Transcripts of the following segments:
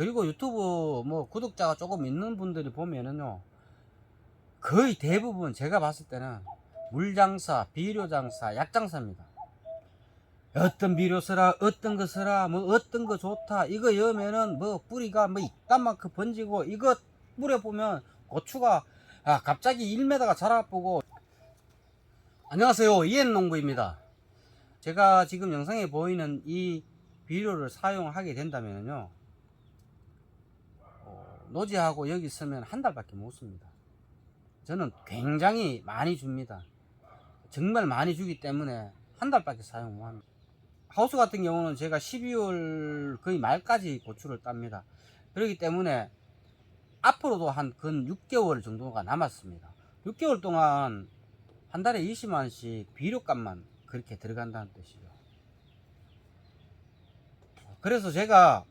그리고 유튜브 뭐 구독자가 조금 있는 분들이 보면은요 거의 대부분 제가 봤을 때는 물장사, 비료장사, 약장사입니다. 어떤 비료 쓰라, 어떤 거 쓰라, 뭐 어떤 거 좋다, 이거 여면은 뭐 뿌리가 뭐 이딴만큼 번지고 이거 뿌려 보면 고추가 아, 갑자기 1m가 자라보고 안녕하세요 이엔농부입니다. 제가 지금 영상에 보이는 이 비료를 사용하게 된다면요 어, 노지하고 여기 있으면 한 달밖에 못 씁니다. 저는 굉장히 많이 줍니다. 정말 많이 주기 때문에 한 달밖에 사용 못 합니다. 하우스 같은 경우는 제가 12월 거의 말까지 고추를 땁니다. 그렇기 때문에 앞으로도 한 근 6개월 정도가 남았습니다. 6개월 동안 한 달에 20만원씩 비료값만 그렇게 들어간다는 뜻이죠. 그래서 제가 그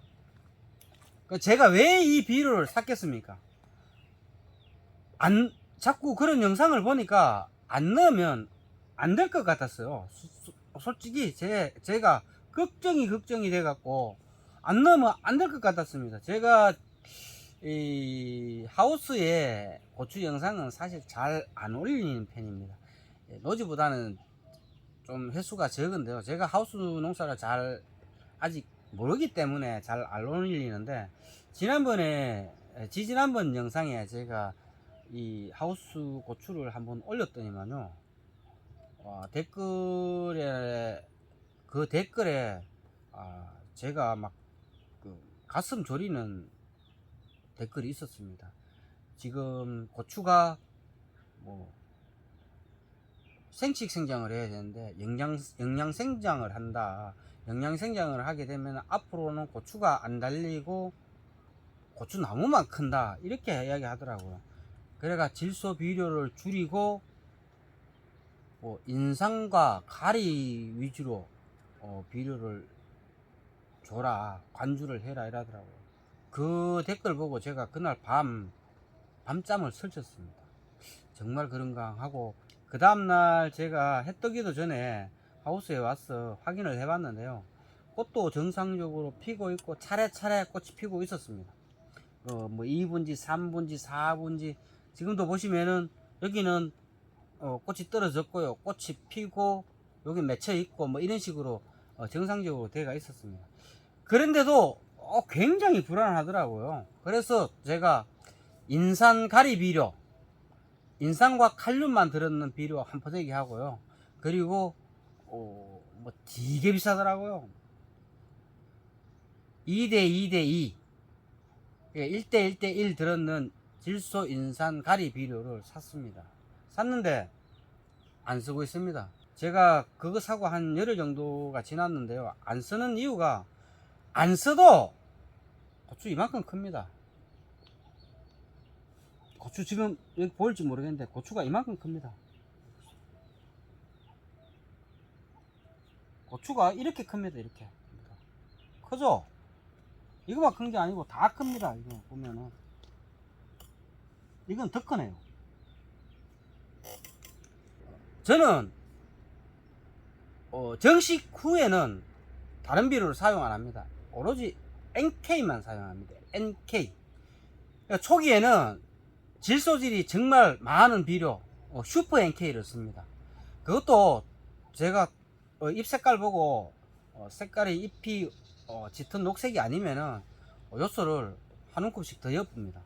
제가 왜 이 비료를 샀겠습니까? 안 자꾸 그런 영상을 보니까 안 넣으면 안 될 것 같았어요. 수- 수- 솔직히 제 제가 걱정이 걱정이 돼 갖고 안 넣으면 안 될 것 같았습니다. 제가 이 하우스에 고추 영상은 사실 잘 안 올리는 편입니다. 예, 노지보다는 좀 횟수가 적은데요. 제가 하우스 농사를 잘 아직 모르기 때문에 잘 안 올리는데 지난번에 에, 지지난번 영상에 제가 이 하우스 고추를 한번 올렸더니만요. 와, 댓글에 그 댓글에 아, 제가 막 그 가슴 졸이는 댓글이 있었습니다. 지금 고추가 뭐 생식 생장을 해야 되는데 영양 영양 생장을 한다. 영양 생장을 하게 되면 앞으로는 고추가 안 달리고 고추 나무만 큰다. 이렇게 이야기 하더라고요. 그래가 질소 비료를 줄이고 뭐 인상과 가리 위주로 어, 비료를 줘라 관주를 해라 이러더라고요. 그 댓글 보고 제가 그날 밤 밤잠을 설쳤습니다. 정말 그런가 하고 그 다음날 제가 해 뜨기도 전에 하우스에 와서 확인을 해봤는데요. 꽃도 정상적으로 피고 있고 차례차례 꽃이 피고 있었습니다. 어, 뭐 2분지, 3분지, 4분지 지금도 보시면은 여기는 어, 꽃이 떨어졌고요. 꽃이 피고 여기 맺혀 있고 뭐 이런 식으로 어, 정상적으로 되가 있었습니다. 그런데도 어, 굉장히 불안하더라고요. 그래서 제가 인산 가리 비료, 인산과 칼륨만 들었는 비료 한 포대기 하고요. 그리고 어, 뭐 되게 비싸더라고요. 2대 2대 2, 1대 1대 1 들었는 질소 인산 가리 비료를 샀습니다. 샀는데 안 쓰고 있습니다. 제가 그거 사고 한 열흘 정도가 지났는데요. 안 쓰는 이유가 안 써도 고추 이만큼 큽니다. 고추 지금 여기 보일지 모르겠는데 고추가 이만큼 큽니다. 고추가 이렇게 큽니다. 이렇게 크죠? 이거만 큰 게 아니고 다 큽니다. 이거 보면은 이건 더 크네요. 저는 어, 정식 후에는 다른 비료를 사용 안 합니다. 오로지 NK만 사용합니다. NK. 그러니까 초기에는 질소질이 정말 많은 비료 어, 슈퍼 NK를 씁니다. 그것도 제가 어, 잎 색깔 보고 어, 색깔이 잎이 어, 짙은 녹색이 아니면은 어, 요소를 한 움큼씩 더 엿봅니다.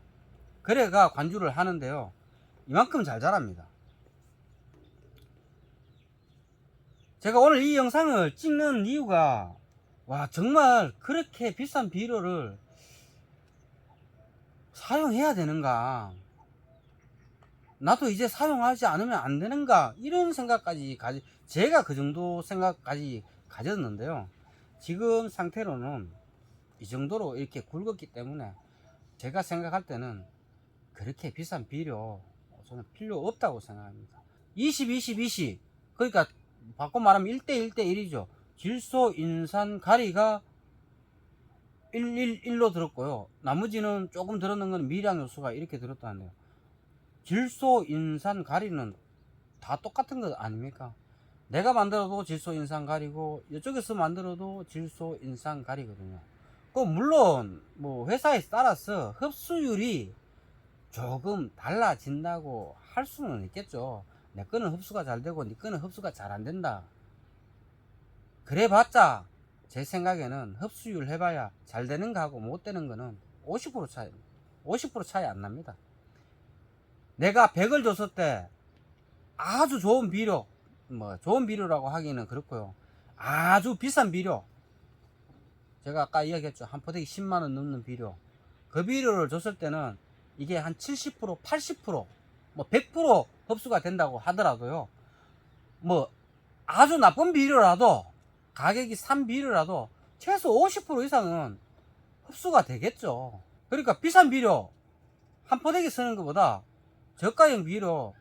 그래가 관주를 하는데요. 이만큼 잘 자랍니다. 제가 오늘 이 영상을 찍는 이유가 와 정말 그렇게 비싼 비료를 사용해야 되는가 나도 이제 사용하지 않으면 안 되는가 이런 생각까지 가지 제가 그 정도 생각까지 가졌는데요 지금 상태로는 이 정도로 이렇게 굵었기 때문에 제가 생각할 때는 그렇게 비싼 비료 저는 필요 없다고 생각합니다 20 20 20 그러니까 바꿔 말하면 1대 1대 1이죠. 질소, 인산, 가리가 1, 1, 1로 들었고요. 나머지는 조금 들었는 건 미량 요소가 이렇게 들었다는데요. 질소, 인산, 가리는 다 똑같은 거 아닙니까? 내가 만들어도 질소, 인산, 가리고 이쪽에서 만들어도 질소, 인산, 가리거든요. 그 물론 뭐 회사에 따라서 흡수율이 조금 달라진다고 할 수는 있겠죠. 내 거는 흡수가 잘 되고 네 거는 흡수가 잘 안 된다. 그래봤자 제 생각에는 흡수율 해봐야 잘 되는 거하고 못 되는 거는 50% 차이, 50% 차이 안 납니다. 내가 100을 줬을 때 아주 좋은 비료, 뭐 좋은 비료라고 하기는 그렇고요. 아주 비싼 비료. 제가 아까 이야기했죠. 한 포대기 10만 원 넘는 비료. 그 비료를 줬을 때는 이게 한 70%, 80%, 뭐 100% 흡수가 된다고 하더라도요. 뭐 아주 나쁜 비료라도 가격이 싼 비료라도 최소 50% 이상은 흡수가 되겠죠. 그러니까 비싼 비료 한 포대기 쓰는 것보다 저가형 비료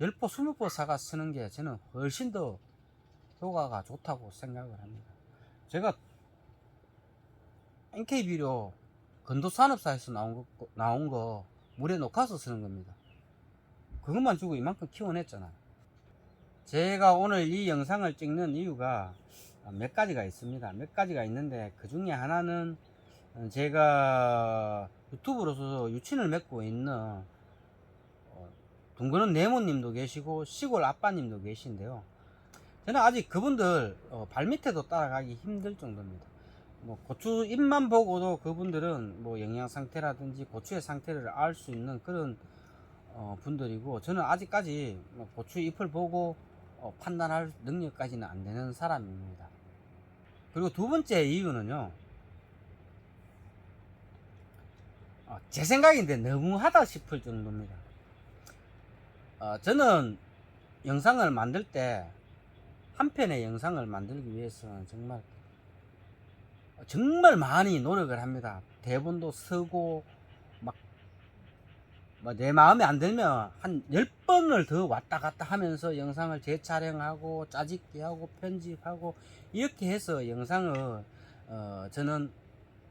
10포, 20포 사가 쓰는 게 저는 훨씬 더 효과가 좋다고 생각을 합니다. 제가 NK 비료 건도산업사에서 나온 거, 나온 거 물에 녹아서 쓰는 겁니다. 그것만 주고 이만큼 키워냈잖아요. 제가 오늘 이 영상을 찍는 이유가 몇 가지가 있습니다. 몇 가지가 있는데 그 중에 하나는 제가 유튜브로서 유친을 맺고 있는 어, 동그는 네모님도 계시고 시골 아빠님도 계신데요. 저는 아직 그분들 어, 발밑에도 따라가기 힘들 정도입니다. 뭐 고추 잎만 보고도 그분들은 뭐 영양 상태라든지 고추의 상태를 알 수 있는 그런 어, 분들이고 저는 아직까지 뭐 고추 잎을 보고 어, 판단할 능력까지는 안 되는 사람입니다. 그리고 두 번째 이유는요. 어, 제 생각인데 너무하다 싶을 정도입니다. 어, 저는 영상을 만들 때 한 편의 영상을 만들기 위해서는 정말 정말 많이 노력을 합니다. 대본도 쓰고 막내 마음에 안 들면 한 10번을 더 왔다 갔다 하면서 영상을 재촬영하고 짜집기 하고 편집하고 이렇게 해서 영상을 어, 저는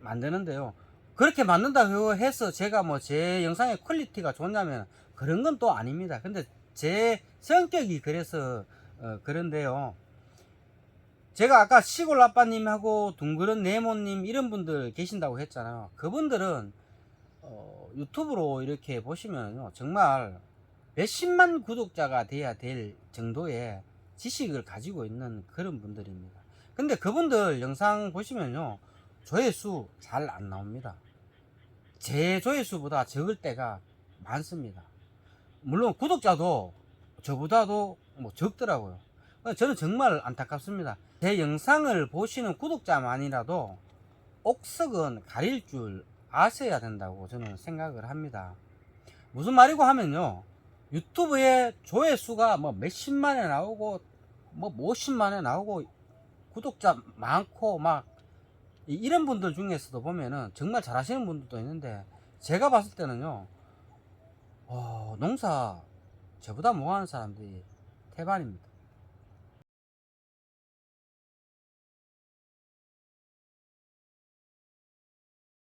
만드는데요. 그렇게 만든다고 해서 제가 뭐 제 영상의 퀄리티가 좋냐면 그런 건 또 아닙니다. 근데 제 성격이 그래서 어, 그런데요. 제가 아까 시골 아빠님하고 둥그런 네모님 이런 분들 계신다고 했잖아요. 그분들은 어, 유튜브로 이렇게 보시면요. 정말 몇십만 구독자가 돼야 될 정도의 지식을 가지고 있는 그런 분들입니다. 근데 그분들 영상 보시면요. 조회수 잘 안 나옵니다. 제 조회수보다 적을 때가 많습니다. 물론 구독자도 저보다도 뭐 적더라고요. 저는 정말 안타깝습니다. 제 영상을 보시는 구독자만이라도 옥석은 가릴 줄 아셔야 된다고 저는 생각을 합니다. 무슨 말이고 하면요. 유튜브에 조회수가 뭐 몇십만에 나오고 뭐 몇십만에 나오고 구독자 많고 막 이- 이런 분들 중에서도 보면은 정말 잘하시는 분들도 있는데 제가 봤을 때는요. 어, 농사 저보다 못하는 사람들이 태반입니다.